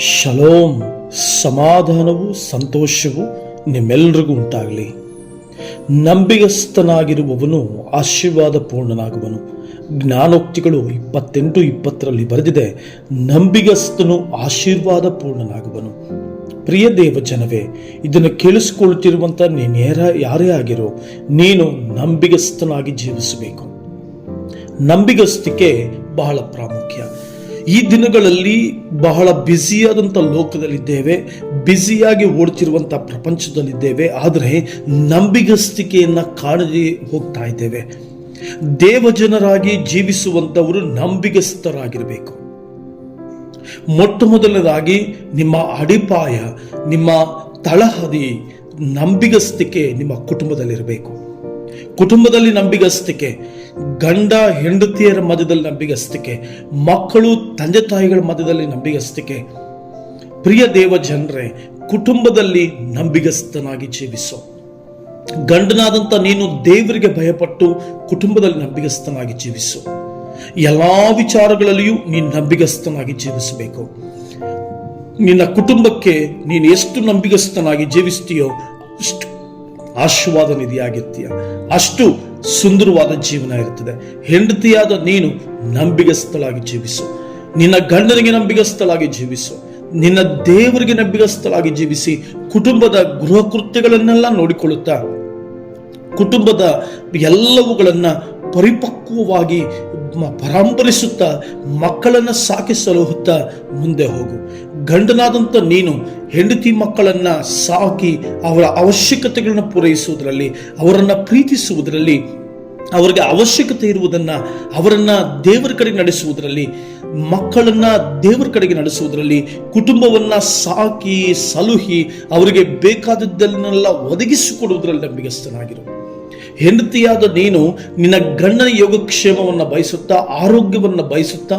Shalom, ಸಮಾಧಾನವು ಸಂತೋಷವು ನಿಮ್ಮೆಲ್ಲರಿಗೂ ಉಂಟಾಗಲಿ. ನಂಬಿಗಸ್ತನಾಗಿರುವವನು ಆಶೀರ್ವಾದ ಪೂರ್ಣನಾಗುವನು ಜ್ಞಾನೋಕ್ತಿಗಳು ಇಪ್ಪತ್ತೆಂಟು ಇಪ್ಪತ್ತರಲ್ಲಿ ಬರೆದಿದೆ, ನಂಬಿಗಸ್ತನು ಆಶೀರ್ವಾದ ಪೂರ್ಣನಾಗುವನು ಪ್ರಿಯ ದೇವ ಜನವೇ ಇದನ್ನು ಕೇಳಿಸ್ಕೊಳ್ತಿರುವಂಥ ನೀನು ಯಾರ ಯಾರೇ ಆಗಿರೋ, ನೀನು ನಂಬಿಗಸ್ತನಾಗಿ ಜೀವಿಸಬೇಕು. ನಂಬಿಗಸ್ತಿಕೆ ಬಹಳ ಪ್ರಾಮುಖ್ಯ. ಈ ದಿನಗಳಲ್ಲಿ ಬಹಳ ಬ್ಯುಸಿಯಾದಂಥ ಲೋಕದಲ್ಲಿದ್ದೇವೆ ಬ್ಯುಸಿಯಾಗಿ ಓಡ್ತಿರುವಂಥ ಪ್ರಪಂಚದಲ್ಲಿದ್ದೇವೆ, ಆದರೆ ನಂಬಿಗಸ್ತಿಕೆಯನ್ನು ಕಾಣದೆ ಹೋಗ್ತಾ ಇದ್ದೇವೆ. ದೇವಜನರಾಗಿ ಜೀವಿಸುವಂಥವರು ನಂಬಿಗಸ್ತರಾಗಿರಬೇಕು ಮೊಟ್ಟ ಮೊದಲನೇದಾಗಿ ನಿಮ್ಮ ಅಡಿಪಾಯ, ನಿಮ್ಮ ತಳಹದಿ ನಂಬಿಗಸ್ತಿಕೆ ನಿಮ್ಮ ಕುಟುಂಬದಲ್ಲಿರಬೇಕು. ಕುಟುಂಬದಲ್ಲಿ ನಂಬಿಗಸ್ತಿಕೆ ಗಂಡ ಹೆಂಡತಿಯರ ಮಧ್ಯದಲ್ಲಿ ನಂಬಿಗಸ್ತಿಕೆ, ಮಕ್ಕಳು ತಂದೆ ತಾಯಿಗಳ ಮಧ್ಯದಲ್ಲಿ ನಂಬಿಗಸ್ತಿಕೆ. ಪ್ರಿಯ ದೇವ ಜನರೇ, ಕುಟುಂಬದಲ್ಲಿ ನಂಬಿಗಸ್ತನಾಗಿ ಜೀವಿಸು. ಗಂಡನಾದಂಥ ನೀನು ದೇವರಿಗೆ ಭಯಪಟ್ಟು ಕುಟುಂಬದಲ್ಲಿ ನಂಬಿಗಸ್ತನಾಗಿ ಜೀವಿಸು. ಎಲ್ಲ ವಿಚಾರಗಳಲ್ಲಿಯೂ ನೀನು ನಂಬಿಗಸ್ತನಾಗಿ ಜೀವಿಸಬೇಕು. ನಿನ್ನ ಕುಟುಂಬಕ್ಕೆ ನೀನು ಎಷ್ಟು ನಂಬಿಗಸ್ತನಾಗಿ ಜೀವಿಸ್ತೀಯೋ ಅಷ್ಟು ಆಶೀರ್ವಾದ ನಿಧಿಯಾಗಿರ್ತೀಯ. ಅಷ್ಟು ಸುಂದರವಾದ ಜೀವನ ಇರುತ್ತದೆ. ಹೆಂಡತಿಯಾದ ನೀನು ನಂಬಿಗಸ್ತಳಾಗಿ ಜೀವಿಸು. ನಿನ್ನ ಗಂಡನಿಗೆ ನಂಬಿಗಸ್ತಳಾಗಿ ಜೀವಿಸು. ನಿನ್ನ ದೇವರಿಗೆ ನಂಬಿಗಸ್ತಳಾಗಿ ಜೀವಿಸಿ ಕುಟುಂಬದ ಗೃಹ ಕೃತ್ಯಗಳನ್ನೆಲ್ಲ ನೋಡಿಕೊಳ್ಳುತ್ತಾ ಕುಟುಂಬದ ಎಲ್ಲವುಗಳನ್ನ ಪರಿಪಕ್ವವಾಗಿ ಪರಾಂಬರಿಸುತ್ತಾ, ಮಕ್ಕಳನ್ನ ಸಾಕಿ ಸಲಹುತ್ತಾ ಮುಂದೆ ಹೋಗು. ಗಂಡನಾದಂಥ ನೀನು ಹೆಂಡತಿ ಮಕ್ಕಳನ್ನು ಸಾಕಿ ಅವರ ಅವಶ್ಯಕತೆಗಳನ್ನು ಪೂರೈಸುವುದರಲ್ಲಿ, ಅವರನ್ನು ಪ್ರೀತಿಸುವುದರಲ್ಲಿ, ಅವರಿಗೆ ಅವಶ್ಯಕತೆ ಇರುವುದನ್ನ ಅವರನ್ನು ದೇವರ ಕಡೆಗೆ ನಡೆಸುವುದರಲ್ಲಿ, ಮಕ್ಕಳನ್ನು ದೇವರ ಕಡೆಗೆ ನಡೆಸುವುದರಲ್ಲಿ, ಕುಟುಂಬವನ್ನ ಸಾಕಿ, ಸಲುಹಿ ಅವರಿಗೆ ಬೇಕಾದದ್ದನ್ನೆಲ್ಲ ಒದಗಿಸಿಕೊಡುವುದರಲ್ಲಿ ನಂಬಿಗಸ್ತನಾಗಿರು. ಹೆಂಡತಿಯಾದ ನೀನು ನಿನ್ನ ಗಂಡನ ಯೋಗಕ್ಷೇಮವನ್ನು ಬಯಸುತ್ತಾ, ಆರೋಗ್ಯವನ್ನು ಬಯಸುತ್ತಾ,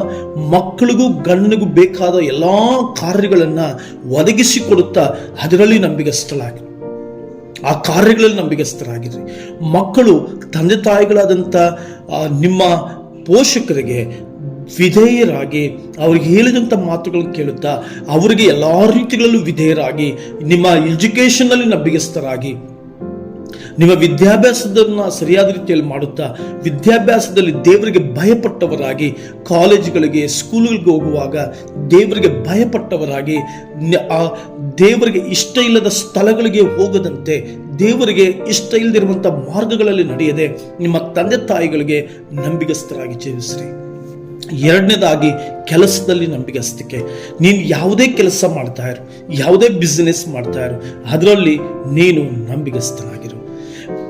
ಮಕ್ಕಳಿಗೂ ಗಂಡನಿಗೂ ಬೇಕಾದ ಎಲ್ಲ ಕಾರ್ಯಗಳನ್ನು ಒದಗಿಸಿಕೊಡುತ್ತಾ ಅದರಲ್ಲಿ ನಂಬಿಗಸ್ತಳಾಗಿ ಆ ಕಾರ್ಯಗಳಲ್ಲಿ ನಂಬಿಗಸ್ತರಾಗಿರಿ ಮಕ್ಕಳು ತಂದೆ ತಾಯಿಗಳಾದಂಥ ನಿಮ್ಮ ಪೋಷಕರಿಗೆ ವಿಧೇಯರಾಗಿ ಅವ್ರಿಗೆ ಹೇಳಿದಂಥ ಮಾತುಗಳನ್ನು ಕೇಳುತ್ತಾ, ಅವರಿಗೆ ಎಲ್ಲ ರೀತಿಗಳಲ್ಲೂ ವಿಧೇಯರಾಗಿ ನಿಮ್ಮ ಎಜುಕೇಷನ್ನಲ್ಲಿ ನಂಬಿಗಸ್ತರಾಗಿ ನಿಮ್ಮ ವಿದ್ಯಾಭ್ಯಾಸದನ್ನ ಸರಿಯಾದ ರೀತಿಯಲ್ಲಿ ಮಾಡುತ್ತಾ, ವಿದ್ಯಾಭ್ಯಾಸದಲ್ಲಿ ದೇವರಿಗೆ ಭಯಪಟ್ಟವರಾಗಿ, ಕಾಲೇಜುಗಳಿಗೆ, ಸ್ಕೂಲ್ಗಳಿಗೆ ಹೋಗುವಾಗ ದೇವರಿಗೆ ಭಯಪಟ್ಟವರಾಗಿ ಆ ದೇವರಿಗೆ ಇಷ್ಟ ಇಲ್ಲದ ಸ್ಥಳಗಳಿಗೆ ಹೋಗದಂತೆ ದೇವರಿಗೆ ಇಷ್ಟ ಇಲ್ಲದಿರುವಂಥ ಮಾರ್ಗಗಳಲ್ಲಿ ನಡೆಯದೆ ನಿಮ್ಮ ತಂದೆ ತಾಯಿಗಳಿಗೆ ನಂಬಿಗಸ್ತರಾಗಿ ಜೀವಿಸ್ರಿ. ಎರಡನೇದಾಗಿ ಕೆಲಸದಲ್ಲಿ ನಂಬಿಗಸ್ತಿಕೆ ನೀನು ಯಾವುದೇ ಕೆಲಸ ಮಾಡ್ತಾ ಇರು, ಯಾವುದೇ ಬಿಸ್ನೆಸ್ ಮಾಡ್ತಾ ಇರು, ಅದರಲ್ಲಿ ನೀನು ನಂಬಿಗಸ್ತನಾಗಿರು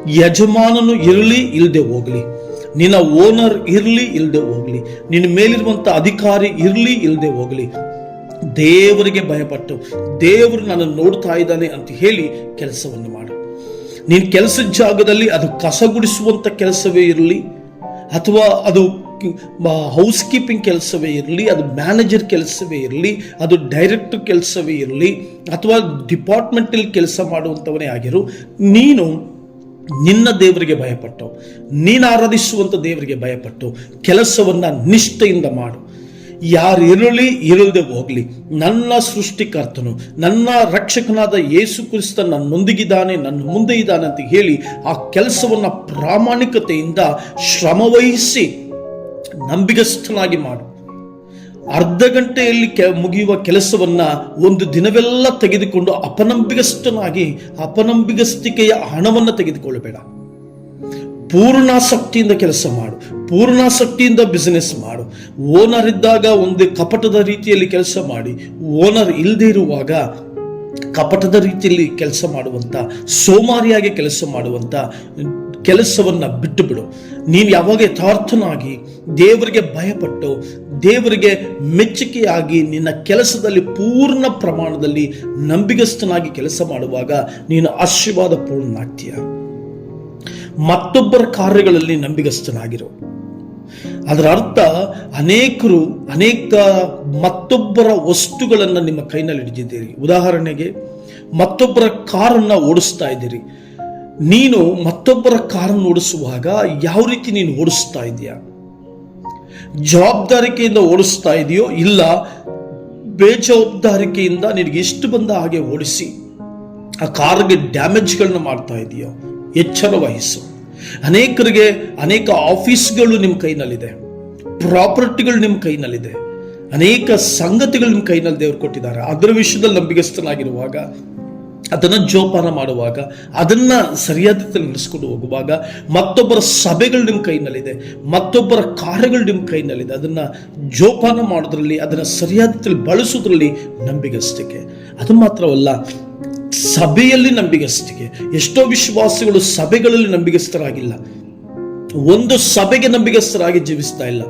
ಯಜಮಾನನು ಇರಲಿ ಇಲ್ಲದೆ ಹೋಗಲಿ. ನಿನ್ನ ಓನರ್ ಇರಲಿ ಇಲ್ಲದೆ ಹೋಗಲಿ. ನಿನ್ನ ಮೇಲಿರುವಂಥ ಅಧಿಕಾರಿ ಇರಲಿ ಇಲ್ಲದೆ ಹೋಗಲಿ. ದೇವರಿಗೆ ಭಯಪಟ್ಟು, ದೇವರು ನನ್ನನ್ನು ನೋಡ್ತಾ ಇದ್ದಾನೆ ಅಂತ ಹೇಳಿ ಕೆಲಸವನ್ನು ಮಾಡು. ನೀನು ಕೆಲಸದ ಜಾಗದಲ್ಲಿ ಅದು ಕಸ ಗುಡಿಸುವಂಥ ಕೆಲಸವೇ ಇರಲಿ, ಅಥವಾ ಅದು ಹೌಸ್ ಕೀಪಿಂಗ್ ಕೆಲಸವೇ ಇರಲಿ, ಅದು ಮ್ಯಾನೇಜರ್ ಕೆಲಸವೇ ಇರಲಿ, ಅದು ಡೈರೆಕ್ಟರ್ ಕೆಲಸವೇ ಇರಲಿ, ಅಥವಾ ಡಿಪಾರ್ಟ್ಮೆಂಟಲ್ಲಿ ಕೆಲಸ ಮಾಡುವಂಥವನೇ ಆಗಿರು, ನೀನು ನಿನ್ನ ದೇವರಿಗೆ ಭಯಪಟ್ಟು, ನೀನು ಆರಾಧಿಸುವಂಥ ದೇವರಿಗೆ ಭಯಪಟ್ಟು, ಕೆಲಸವನ್ನು ನಿಷ್ಠೆಯಿಂದ ಮಾಡು. ಯಾರು ಇರಲಿ, ಇರಲ್ದೆ ಹೋಗಲಿ, ನನ್ನ ಸೃಷ್ಟಿಕರ್ತನು, ನನ್ನ ರಕ್ಷಕನಾದ ಯೇಸು ಕ್ರಿಸ್ತ ನನ್ನೊಂದಿಗಿದ್ದಾನೆ ನನ್ನ ಮುಂದೆ ಇದ್ದಾನೆ ಅಂತ ಹೇಳಿ ಆ ಕೆಲಸವನ್ನ ಪ್ರಾಮಾಣಿಕತೆಯಿಂದ ಶ್ರಮವಹಿಸಿ ನಂಬಿಗಸ್ಥನಾಗಿ ಮಾಡು. ಅರ್ಧ ಗಂಟೆಯಲ್ಲಿ ಕೆ, ಮುಗಿಯುವ ಕೆಲಸವನ್ನು ಒಂದು ದಿನವೆಲ್ಲ ತೆಗೆದುಕೊಂಡು ಅಪನಂಬಿಗಸ್ತನಾಗಿ ಅಪನಂಬಿಗಸ್ತಿಕೆಯ ಹಣವನ್ನು ತೆಗೆದುಕೊಳ್ಳಬೇಡ. ಪೂರ್ಣಾಸಕ್ತಿಯಿಂದ ಕೆಲಸ ಮಾಡು, ಪೂರ್ಣಾಸಕ್ತಿಯಿಂದ ಬಿಸಿನೆಸ್ ಮಾಡು. ಓನರ್ ಇದ್ದಾಗ ಒಂದು ಕಪಟದ ರೀತಿಯಲ್ಲಿ ಕೆಲಸ ಮಾಡಿ ಓನರ್ ಇಲ್ಲದೆ ಇರುವಾಗ ಕಪಟದ ರೀತಿಯಲ್ಲಿ ಕೆಲಸ ಮಾಡುವಂಥ ಸೋಮಾರಿಯಾಗಿ ಕೆಲಸ ಮಾಡುವಂತ ಕೆಲಸವನ್ನ ಬಿಟ್ಟು ಬಿಡು ನೀನು ಯಾವಾಗ ಯಥಾರ್ಥನಾಗಿ ದೇವರಿಗೆ ಭಯಪಟ್ಟು, ದೇವರಿಗೆ ಮೆಚ್ಚುಗೆಯಾಗಿ ನಿನ್ನ ಕೆಲಸದಲ್ಲಿ ಪೂರ್ಣ ಪ್ರಮಾಣದಲ್ಲಿ ನಂಬಿಗಸ್ತನಾಗಿ ಕೆಲಸ ಮಾಡುವಾಗ ನೀನು ಆಶೀರ್ವಾದ ಪೂರ್ಣನಾಗ್ತೀಯ ಮತ್ತೊಬ್ಬರ ಕಾರ್ಯಗಳಲ್ಲಿ ನಂಬಿಗಸ್ತನಾಗಿರು. ಅದರ ಅರ್ಥ ಅನೇಕರು, ಅನೇಕ ಮತ್ತೊಬ್ಬರ ವಸ್ತುಗಳನ್ನು ನಿಮ್ಮ ಕೈನಲ್ಲಿ ಹಿಡಿದಿದ್ದೀರಿ. ಉದಾಹರಣೆಗೆ ಮತ್ತೊಬ್ಬರ ಕಾರನ್ನ ಓಡಿಸ್ತಾ ಇದ್ದೀರಿ. ನೀನು ಮತ್ತೊಬ್ಬರ ಕಾರನ್ನು ಓಡಿಸುವಾಗ ಯಾವ ರೀತಿ ನೀನು ಓಡಿಸ್ತಾ ಇದೆಯಾ? ಜವಾಬ್ದಾರಿಕೆಯಿಂದ ಓಡಿಸ್ತಾ ಇದೆಯೋ ಇಲ್ಲ, ಬೇಜವಾಬ್ದಾರಿಕೆಯಿಂದ ನಿನಗೆ ಇಷ್ಟು ಬಂದ ಹಾಗೆ ಓಡಿಸಿ, ಆ ಕಾರ್ಗೆ ಡ್ಯಾಮೇಜ್ಗಳನ್ನ ಮಾಡ್ತಾ ಇದೆಯೋ? ಎಚ್ಚರ ವಹಿಸು. ಅನೇಕರಿಗೆ, ಅನೇಕ ಆಫೀಸ್ಗಳು ನಿಮ್ಮ ಕೈನಲ್ಲಿದೆ. ಪ್ರಾಪರ್ಟಿಗಳು ನಿಮ್ಮ ಕೈನಲ್ಲಿದೆ. ಅನೇಕ ಸಂಗತಿಗಳು ನಿಮ್ಮ ಕೈನಲ್ಲಿ ದೇವರು ಕೊಟ್ಟಿದ್ದಾರೆ. ಅದರ ವಿಷಯದಲ್ಲಿ ನಂಬಿಕೆಸ್ಥನಾಗಿರುವಾಗ ಅದನ್ನು ಜೋಪಾನ ಮಾಡುವಾಗ, ಅದನ್ನು ಸರಿಯಾದ ರೀತಿಯಲ್ಲಿ ನಡೆಸ್ಕೊಂಡು ಹೋಗುವಾಗ ಮತ್ತೊಬ್ಬರ ಸಭೆಗಳು ನಿಮ್ಮ ಕೈನಲ್ಲಿದೆ, ಮತ್ತೊಬ್ಬರ ಕಾರ್ಯಗಳು ನಿಮ್ಮ ಕೈನಲ್ಲಿದೆ, ಅದನ್ನು ಜೋಪಾನ ಮಾಡೋದ್ರಲ್ಲಿ, ಅದನ್ನು ಸರಿಯಾದ ರೀತಿಯಲ್ಲಿ ಬಳಸೋದ್ರಲ್ಲಿ ನಂಬಿಗಸ್ತಿಕೆ. ಅದು ಮಾತ್ರವಲ್ಲ, ಸಭೆಯಲ್ಲಿ ನಂಬಿಗಸ್ತಿಕೆ. ಎಷ್ಟೋ ವಿಶ್ವಾಸಿಗಳು ಸಭೆಗಳಲ್ಲಿ ನಂಬಿಗಸ್ತರಾಗಿಲ್ಲ ಒಂದು ಸಭೆಗೆ ನಂಬಿಗಸ್ಥರಾಗಿ ಜೀವಿಸ್ತಾ ಇಲ್ಲ.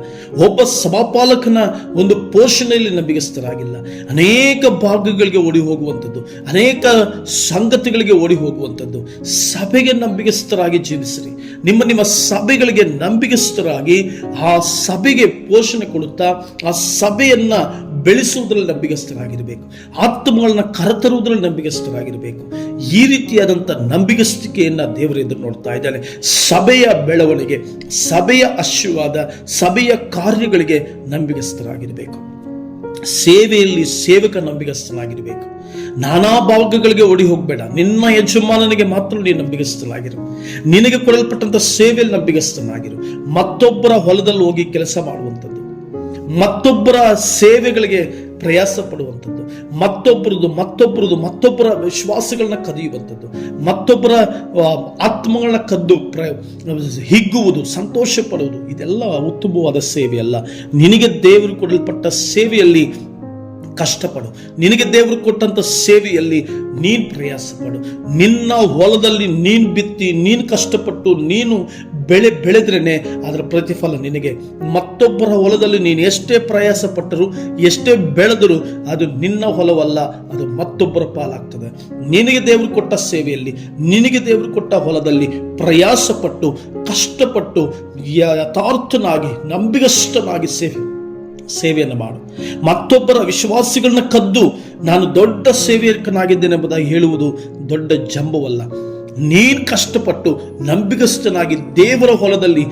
ಒಬ್ಬ ಸಭಾಪಾಲಕನ ಒಂದು ಪೋಷಣೆಯಲ್ಲಿ ನಂಬಿಗಸ್ಥರಾಗಿಲ್ಲ. ಅನೇಕ ಭಾಗಗಳಿಗೆ ಓಡಿ ಹೋಗುವಂಥದ್ದು, ಅನೇಕ ಸಂಗತಿಗಳಿಗೆ ಓಡಿ ಹೋಗುವಂಥದ್ದು. ಸಭೆಗೆ ನಂಬಿಗಸ್ಥರಾಗಿ ಜೀವಿಸ್ರಿ. ನಿಮ್ಮ ನಿಮ್ಮ ಸಭೆಗಳಿಗೆ ನಂಬಿಗಸ್ಥರಾಗಿ ಆ ಸಭೆಗೆ ಪೋಷಣೆ ಕೊಡುತ್ತಾ, ಆ ಸಭೆಯನ್ನ ಬೆಳೆಸುವುದರಲ್ಲಿ ನಂಬಿಗಸ್ತರಾಗಿರಬೇಕು. ಆತ್ಮಗಳನ್ನ ಕರೆತರುವುದರಲ್ಲಿ ನಂಬಿಗಸ್ತರಾಗಿರಬೇಕು. ಈ ರೀತಿಯಾದಂಥ ನಂಬಿಗಸ್ತಿಕೆಯನ್ನು ದೇವರ ಎದುರು ನೋಡ್ತಾ ಇದ್ದಾನೆ. ಸಭೆಯ ಬೆಳವಣಿಗೆ, ಸಭೆಯ ಆಶೀರ್ವಾದ, ಸಭೆಯ ಕಾರ್ಯಗಳಿಗೆ ನಂಬಿಗಸ್ತರಾಗಿರಬೇಕು. ಸೇವೆಯಲ್ಲಿ ಸೇವಕ ನಂಬಿಗಸ್ತನಾಗಿರಬೇಕು. ನಾನಾ ಭಾಗಗಳಿಗೆ ಓಡಿ ಹೋಗಬೇಡ. ನಿನ್ನ ಯಜಮಾನನಿಗೆ ಮಾತ್ರ ನೀನು ನಂಬಿಗಸ್ತನಾಗಿರು. ನಿನಗೆ ಕೊಡಲ್ಪಟ್ಟಂತ ಸೇವೆಯಲ್ಲಿ ನಂಬಿಗಸ್ತನಾಗಿರು. ಮತ್ತೊಬ್ಬರ ಹೊಲದಲ್ಲಿ ಹೋಗಿ ಕೆಲಸ ಮಾಡುವಂಥದ್ದು. ಮತ್ತೊಬ್ಬರ ಸೇವೆಗಳಿಗೆ ಪ್ರಯಾಸ ಪಡುವಂಥದ್ದು ಮತ್ತೊಬ್ಬರದು ಮತ್ತೊಬ್ಬರದು ಮತ್ತೊಬ್ಬರ ವಿಶ್ವಾಸಗಳನ್ನ ಕದಿಯುವಂಥದ್ದು. ಮತ್ತೊಬ್ಬರ ಆತ್ಮಗಳನ್ನ ಕದ್ದು ಪ್ರ ಹಿಗ್ಗುವುದು ಸಂತೋಷ ಪಡುವುದು ಇದೆಲ್ಲ ಉತ್ತಮವಾದ ಸೇವೆಯಲ್ಲ ನಿನಗೆ ದೇವರು ಕೊಡಲ್ಪಟ್ಟ ಸೇವೆಯಲ್ಲಿ ಕಷ್ಟಪಡು. ನಿನಗೆ ದೇವರು ಕೊಟ್ಟಂತ ಸೇವೆಯಲ್ಲಿ ನೀನು ಪ್ರಯಾಸ ಪಡು ನಿನ್ನ ಹೊಲದಲ್ಲಿ ನೀನು ಬಿತ್ತಿ, ನೀನು ಕಷ್ಟಪಟ್ಟು, ನೀನು ಬೆಳೆ ಬೆಳೆದ್ರೇ ಅದರ ಪ್ರತಿಫಲ ನಿನಗೆ. ಮತ್ತೊಬ್ಬರ ಹೊಲದಲ್ಲಿ ನೀನು ಎಷ್ಟೇ ಪ್ರಯಾಸ ಪಟ್ಟರು ಎಷ್ಟೇ ಬೆಳೆದರೂ ಅದು ನಿನ್ನ ಹೊಲವಲ್ಲ, ಅದು ಮತ್ತೊಬ್ಬರ ಪಾಲಾಗ್ತದೆ. ನಿನಗೆ ದೇವರು ಕೊಟ್ಟ ಸೇವೆಯಲ್ಲಿ, ನಿನಗೆ ದೇವರು ಕೊಟ್ಟ ಹೊಲದಲ್ಲಿ ಪ್ರಯಾಸಪಟ್ಟು, ಕಷ್ಟಪಟ್ಟು, ಯಥಾರ್ಥನಾಗಿ ನಂಬಿಗಷ್ಟನಾಗಿ ಸೇವೆ, ಸೇವೆಯನ್ನು ಮಾಡು. ಮತ್ತೊಬ್ಬರ ವಿಶ್ವಾಸಿಗಳನ್ನ ಕದ್ದು, ನಾನು ದೊಡ್ಡ ಸೇವೆಯಕನಾಗಿದ್ದೇನೆ ಎಂಬುದಾಗಿ ಹೇಳುವುದು ದೊಡ್ಡ ಜಂಬವಲ್ಲ. ನೀನು ಕಷ್ಟಪಟ್ಟು ನಂಬಿಗಸ್ತನಾಗಿ ದೇವರ ಹೊಲದಲ್ಲಿ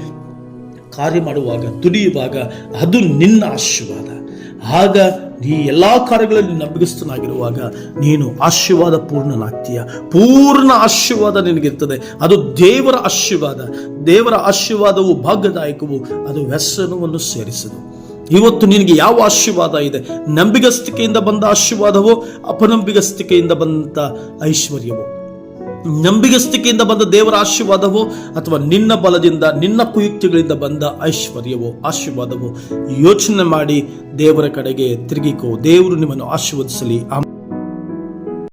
ಕಾರ್ಯ ಮಾಡುವಾಗ ದುಡಿಯುವಾಗ ಅದು ನಿನ್ನ ಆಶೀರ್ವಾದ. ಆಗ ನೀ ಎಲ್ಲಾ ಕಾರ್ಯಗಳಲ್ಲಿ ನಂಬಿಗಸ್ತನಾಗಿರುವಾಗ ನೀನು ಆಶೀರ್ವಾದ ಪೂರ್ಣನಾಗ್ತೀಯ. ಪೂರ್ಣ ಆಶೀರ್ವಾದ ನಿನಗಿರ್ತದೆ. ಅದು ದೇವರ ಆಶೀರ್ವಾದ. ದೇವರ ಆಶೀರ್ವಾದವು ಭಾಗ್ಯದಾಯಕವು, ಅದು ವ್ಯಸನವನ್ನು ಸೇರಿಸದು. ಇವತ್ತು ನಿನಗೆ ಯಾವ ಆಶೀರ್ವಾದ ಇದೆ? ನಂಬಿಗಸ್ತಿಕೆಯಿಂದ ಬಂದ ಆಶೀರ್ವಾದವೋ, ಅಪನಂಬಿಗಸ್ತಿಕೆಯಿಂದ ಬಂದ ಐಶ್ವರ್ಯವೋ? ನಂಬಿಗಸ್ತಿಕೆಯಿಂದ ಬಂದ ದೇವರ ಆಶೀರ್ವಾದವೋ ಅಥವಾ ನಿನ್ನ ಬಲದಿಂದ, ನಿನ್ನ ಕುಯುಕ್ತಿಗಳಿಂದ ಬಂದ ಐಶ್ವರ್ಯವೋ, ಆಶೀರ್ವಾದವೋ ಯೋಚನೆ ಮಾಡಿ ದೇವರ ಕಡೆಗೆ ತಿರುಗಿಕೋ. ದೇವರು ನಿಮ್ಮನ್ನು ಆಶೀರ್ವದಿಸಲಿ. ಆಮೇಲೆ